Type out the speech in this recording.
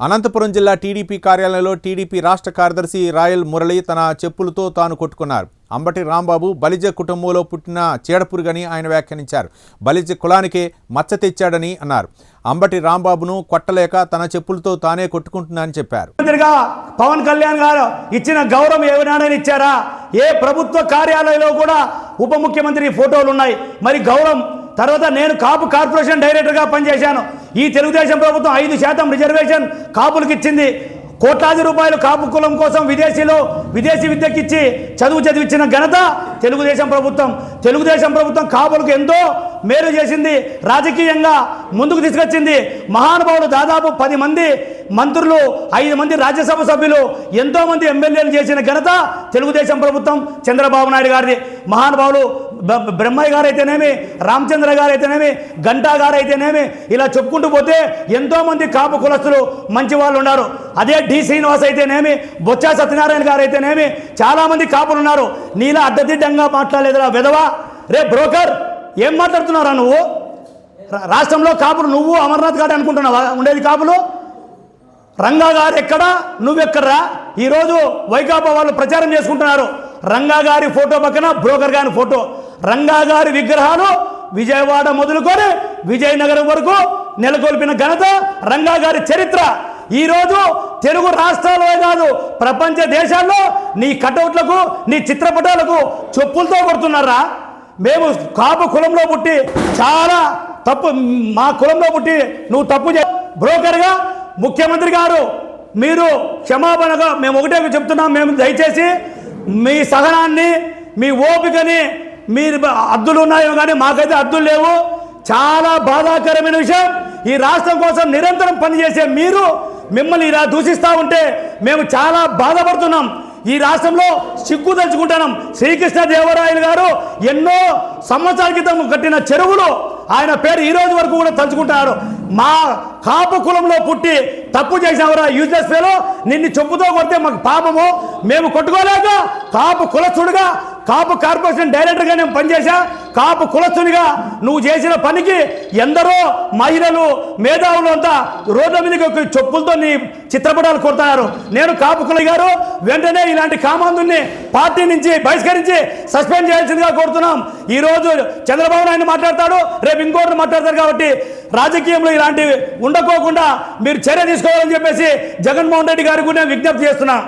అనంతపురం జిల్లా టీడీపీ కార్యాలయంలో టీడీపీ రాష్ట్ర కార్యదర్శి రాయల్ మురళి తన చెప్పులతో తాను కొట్టుకున్నారు. అంబటి రాంబాబు బలిజ కుటుంబంలో పుట్టిన చీడపురుగని ఆయన వ్యాఖ్యానించారు. బలిజ కులానికే మచ్చ తెచ్చాడని అన్నారు. అంబటి రాంబాబును కొట్టలేక తన చెప్పులతో తానే కొట్టుకుంటున్నానని చెప్పారు. పవన్ కళ్యాణ్ గారు ఇచ్చిన గౌరవం ఏమైనా ఇచ్చారా? ఏ ప్రభుత్వ కార్యాలయంలో కూడా ఉప ముఖ్యమంత్రి ఫోటోలు ఉన్నాయి. మరి గౌరవం తర్వాత నేను కాపు కార్పొరేషన్ డైరెక్టర్గా పనిచేశాను. ఈ తెలుగుదేశం ప్రభుత్వం ఐదు శాతం రిజర్వేషన్ కాపులకు ఇచ్చింది. కోట్లాది రూపాయలు కాపు కులం కోసం విదేశీలో విదేశీ విద్యకిచ్చి చదువు చదివించిన ఘనత తెలుగుదేశం ప్రభుత్వం. తెలుగుదేశం ప్రభుత్వం కాపులకు ఎంతో మేలు చేసింది రాజకీయంగా ముందుకు తీసుకొచ్చింది. మహానుభావులు దాదాపు పది మంది మంత్రులు ఐదు మంది రాజ్యసభ సభ్యులు ఎంతోమంది ఎమ్మెల్యేలు చేసిన ఘనత తెలుగుదేశం ప్రభుత్వం చంద్రబాబు నాయుడు గారిది. మహానుభావులు బ- బ్రహ్మయ్య గారు అయితేనేమి రామచంద్ర గారు అయితేనేమి గంటా గారు అయితేనేమి ఇలా చెప్పుకుంటూ పోతే ఎంతోమంది కాపు కులస్తులు మంచి వాళ్ళు ఉన్నారు. అదే డి శ్రీనివాస్ అయితేనేమి బొత్స సత్యనారాయణ గారు అయితేనేమి కాపులు ఉన్నారు. నీలా అడ్డదిడ్డంగా మాట్లాడలేదురా విధవా. రే బ్రోకర్ ఏం మాట్లాడుతున్నారా నువ్వు? రాష్ట్రంలో కాపులు నువ్వు అమర్నాథ్ గారు అనుకుంటున్నావా? ఉండేది కాపులు? రంగా గారు ఎక్కడ? నువ్వెక్కడరా? ఈరోజు వైకాపా వాళ్ళు ప్రచారం చేసుకుంటున్నారు. రంగా గారి ఫోటో పక్కన బ్రోకర్ గారి ఫోటో. రంగా గారి విగ్రహాలు విజయవాడ మొదలుకొని విజయనగరం వరకు నెలకొల్పిన ఘనత రంగా గారి చరిత్ర. ఈరోజు తెలుగు రాష్ట్రాలే కాదు ప్రపంచ దేశాల్లో నీ కటౌట్లకు నీ చిత్రపటాలకు చెప్పులతో కొడుతున్నారా? మేము కాపు కులంలో పుట్టి చాలా తప్పు మా కులంలో పుట్టి నువ్వు తప్పు చే బ్రోకర్గా ముఖ్యమంత్రి గారు మీరు క్షమాపణగా మేము ఒకటే చెప్తున్నాం మేము దయచేసి మీ సహనాన్ని మీ ఓపికని మీరు అద్దులు ఉన్నాయో కానీ మాకైతే అద్దులు లేవు. చాలా బాధాకరమైన విషయం. ఈ రాష్ట్రం కోసం నిరంతరం పనిచేసే మీరు మిమ్మల్ని ఇలా దూషిస్తూ ఉంటే మేము చాలా బాధపడుతున్నాం. ఈ రాష్ట్రంలో సిగ్గు తలుచుకుంటున్నాం శ్రీకృష్ణ దేవరాయలు గారు ఎన్నో సంవత్సరాల క్రితం కట్టిన చెరువులో ఆయన పేరు ఈ రోజు వరకు కూడా తలుచుకుంటున్నారు. మా కాపు కులంలో పుట్టి తప్పు చేసినవరా యూజ్లెస్ పేలో నిన్ను చెప్పుతో కొడితే మాకు పాపము. మేము కొట్టుకోలేక కాపు కులస్తుడిగా కాపు కార్పొరేషన్ డైరెక్టర్గా నేను పనిచేశా. కాపు కులస్తునిగా నువ్వు చేసిన పనికి ఎందరో మహిళలు మేధావులు అంతా రోడ్ల మీదకి ఒక చెప్పులతో నీ చిత్రపటాలు కొడుతున్నారు నేను కాపు కుల గారు వెంటనే ఇలాంటి కామాందుని పార్టీ నుంచి బహిష్కరించి సస్పెండ్ చేయాల్సిందిగా కోరుతున్నాం. ఈరోజు చంద్రబాబు నాయుడు మాట్లాడతాడు రేపు ఇంకోటి మాట్లాడతారు కాబట్టి రాజకీయంలో ఇలాంటివి ఉండకోకుండా మీరు చర్య తీసుకోవాలని చెప్పేసి జగన్మోహన్ రెడ్డి గారికి కూడా నేను విజ్ఞప్తి చేస్తున్నా.